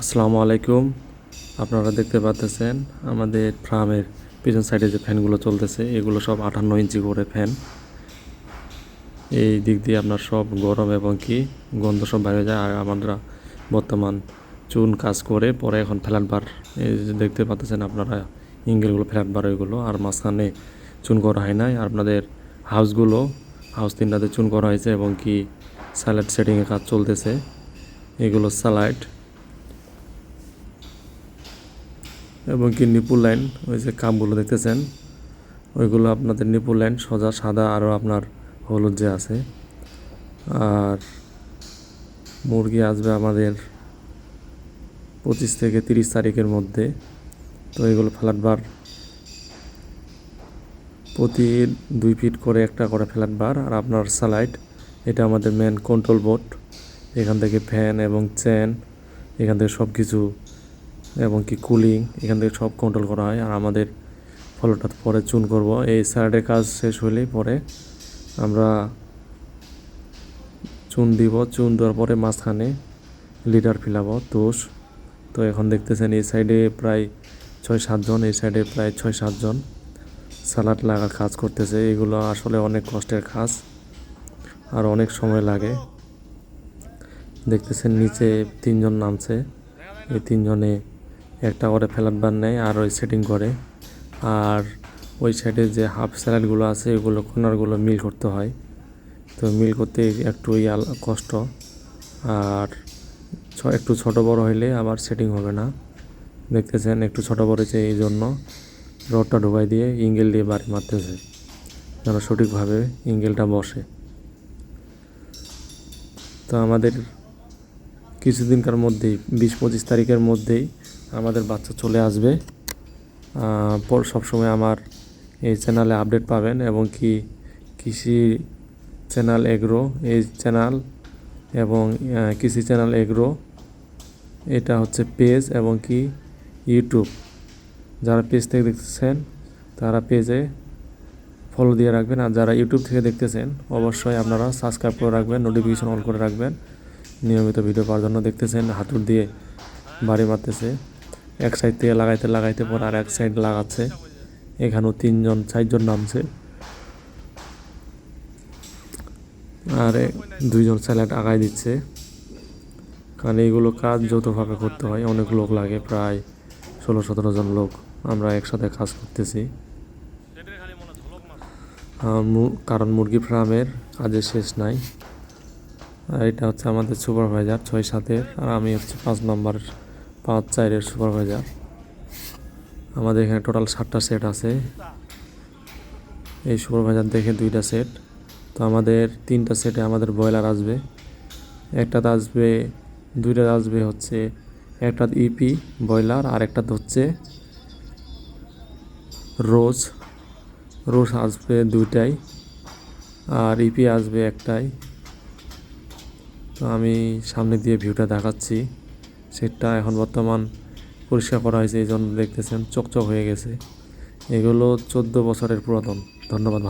আসসালামু আলাইকুম। আপনারা দেখতে পাচ্ছেন আমাদের ফার্মের পিছন সাইডে যে ফ্যানগুলো চলতেছে, এগুলো সব আটান্ন ইঞ্চি করে ফ্যান। এই দিক দিয়ে আপনার সব গরম এবং কি গন্ধ সব বাইরে যায়। আর আমরা বর্তমান চুন কাজ করে পরে এখন ফ্ল্যাট বার, এই যে দেখতে পাচ্ছেন আপনারা ইঙ্গেলগুলো, ফ্ল্যাট বার ওইগুলো। আর মাঝখানে চুন করা হয় নাই। আর আপনাদের হাউসগুলো, হাউস তিনটাতে চুন করা হয়েছে এবং কি স্যালাড সেটিংয়ের কাজ চলতেছে। এগুলো স্যালাড। এবং কি নিপুল লাইন, ওই যে কামগুলো দেখতেছেন, ওইগুলো আপনাদের নিপুল লাইন, সোজা, সাদা আরও আপনার হলুদ যে আছে। আর মুরগি আসবে আমাদের পঁচিশ থেকে তিরিশ তারিখের মধ্যে। তো এগুলো ফ্ল্যাট বার প্রতি দুই ফিট করে একটা করে ফ্ল্যাট বার। আর আপনার স্যালাইড এটা আমাদের মেন কন্ট্রোল বোর্ড এখান থেকে ফ্যান এবং চেন এখান থেকে সব কিছু এবং কি কুলিং এখান থেকে সব কন্ট্রোল করা হয়। আর আমাদের ফলোটা পরে চুন করব। এই সাইডের কাজ শেষ হলেই পরে আমরা চুন দিব। চুন দেওয়ার পরে মাঝখানে লিটার ফিলাবো তোষ তো এখন দেখতেছেন এই সাইডে প্রায় ছয় সাতজন এই সাইডে প্রায় ছয় সাতজন সালাড লাগার কাজ করতেছে। এগুলো আসলে অনেক কষ্টের কাজ আর অনেক সময় লাগে। দেখতেছেন নিচে তিনজন নামছে। এই তিনজনে একটা করে ফ্ল্যাট বার নেয় আর ওই সেটিং করে। আর ওই সাইডে যে হাফ স্যালাডগুলো আছে এগুলো কর্নারগুলো মিল করতে হয়। তো মিল করতে একটু কষ্ট। আর একটু ছোট বড় হইলে আবার সেটিং হবে না। দেখতেছেন একটু ছোট বড় হয়েছে এই জন্য রডটা ঢুকাই দিয়ে ইঙ্গেল দিয়ে বাড়ি মারতেছে। যেন সঠিকভাবে ইঙ্গেলটা বসে। তো আমাদের কিছুদিনকার মধ্যেই, বিশ পঁচিশ তারিখের মধ্যেই আমাদের বাচ্চা চলে আসবে। পর সবসময় আমার এই চ্যানেলে আপডেট পাবেন এবং কি কৃষি চ্যানেল এগ্রো, এই চ্যানেল এবং কৃষি চ্যানেল এগ্রো, এটা হচ্ছে পেজ এবং কি ইউটিউব। যারা পেজ থেকে দেখতেছেন, তারা পেজে ফলো দিয়ে রাখবেন। আর যারা ইউটিউব থেকে দেখতেছেন, অবশ্যই আপনারা সাবস্ক্রাইব করে রাখবেন নোটিফিকেশন অন করে রাখবেন। নিয়মিত ভিডিও পাওয়ার জন্য দেখতেছেন হাতুর দিয়ে বাড়ি মারতেছে। এক সাইড থেকে লাগাইতে লাগাইতে পর আর এক সাইড লাগাচ্ছে। এখানেও তিনজন, চারজন নামছে। আর দুইজন স্যালাড আগায় দিচ্ছে। কারণ এইগুলো কাজ যৌথভাবে করতে হয়। অনেক লোক লাগে, প্রায় ষোলো, সতেরো জন লোক আমরা একসাথে কাজ করতেছি। কারণ মুরগি ফার্মের কাজের শেষ নাই। আর এটা হচ্ছে আমাদের সুপারভাইজার ছয় সাতের, আর আমি হচ্ছে পাঁচ নম্বর পাঁচ চারের সুপারভাইজার। আমাদের এখানে টোটাল সাতটা সেট আছে। এই সুপারভাইজার দেখে দুইটা সেট। তো আমাদের তিনটা সেটে আমাদের ব্রয়লার আসবে। একটাতে আসবে, দুইটাতে আসবে হচ্ছে একটা ইপি ব্রয়লার আর একটাতে হচ্ছে রোজ। রোজ আসবে দুইটাই আর ইপি আসবে একটাই। তো আমি সামনে দিয়ে ভিউটা দেখাচ্ছি। সেটটা এখন বর্তমান পরিষ্কার করা হয়েছে, এই জন্য দেখতেছেন চকচক হয়ে গেছে। এগুলো চোদ্দ বছরের পুরাতন। ধন্যবাদ